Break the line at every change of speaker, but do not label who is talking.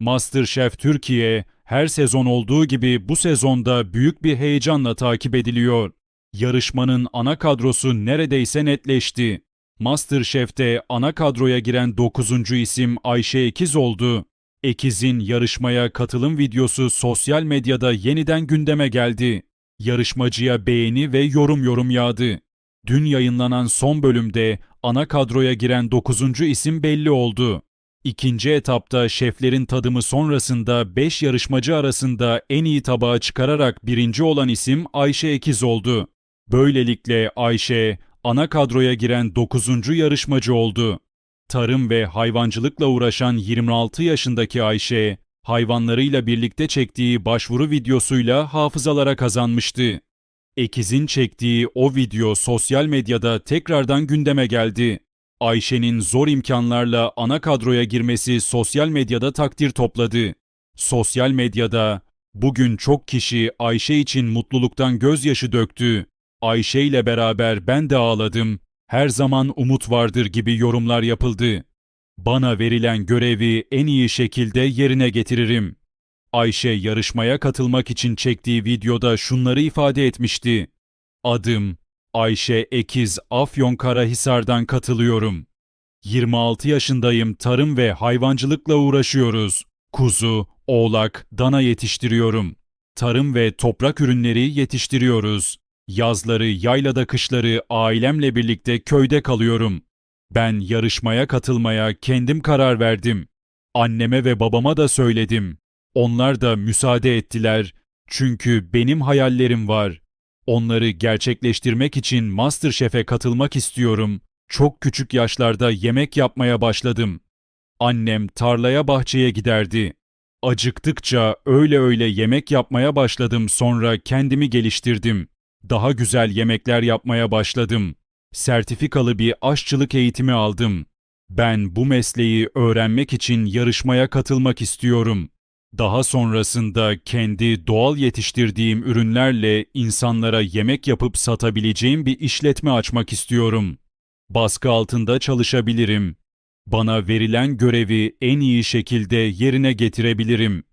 MasterChef Türkiye her sezon olduğu gibi bu sezonda büyük bir heyecanla takip ediliyor. Yarışmanın ana kadrosu neredeyse netleşti. MasterChef'te ana kadroya giren 9. isim Ayşe Ekiz oldu. Ekiz'in yarışmaya katılım videosu sosyal medyada yeniden gündeme geldi. Yarışmacıya beğeni ve yorum yorum yağdı. Dün yayınlanan son bölümde ana kadroya giren 9. isim belli oldu. İkinci etapta şeflerin tadımı sonrasında 5 yarışmacı arasında en iyi tabağı çıkararak birinci olan isim Ayşe Ekiz oldu. Böylelikle Ayşe ana kadroya giren 9. yarışmacı oldu. Tarım ve hayvancılıkla uğraşan 26 yaşındaki Ayşe, hayvanlarıyla birlikte çektiği başvuru videosuyla hafızalara kazanmıştı. Ekiz'in çektiği o video sosyal medyada tekrardan gündeme geldi. Ayşe'nin zor imkanlarla ana kadroya girmesi sosyal medyada takdir topladı. Sosyal medyada bugün çok kişi Ayşe için mutluluktan gözyaşı döktü. Ayşe ile beraber ben de ağladım. Her zaman umut vardır gibi yorumlar yapıldı. Bana verilen görevi en iyi şekilde yerine getiririm. Ayşe yarışmaya katılmak için çektiği videoda şunları ifade etmişti. Adım Ayşe Ekiz Afyonkarahisar'dan katılıyorum. 26 yaşındayım, tarım ve hayvancılıkla uğraşıyoruz. Kuzu, oğlak, dana yetiştiriyorum. Tarım ve toprak ürünleri yetiştiriyoruz. Yazları, yaylada kışları ailemle birlikte köyde kalıyorum. Ben yarışmaya katılmaya kendim karar verdim. Anneme ve babama da söyledim. Onlar da müsaade ettiler. Çünkü benim hayallerim var. Onları gerçekleştirmek için MasterChef'e katılmak istiyorum. Çok küçük yaşlarda yemek yapmaya başladım. Annem tarlaya bahçeye giderdi. Acıktıkça öyle öyle yemek yapmaya başladım sonra kendimi geliştirdim. Daha güzel yemekler yapmaya başladım. Sertifikalı bir aşçılık eğitimi aldım. Ben bu mesleği öğrenmek için yarışmaya katılmak istiyorum. Daha sonrasında kendi doğal yetiştirdiğim ürünlerle insanlara yemek yapıp satabileceğim bir işletme açmak istiyorum. Baskı altında çalışabilirim. Bana verilen görevi en iyi şekilde yerine getirebilirim.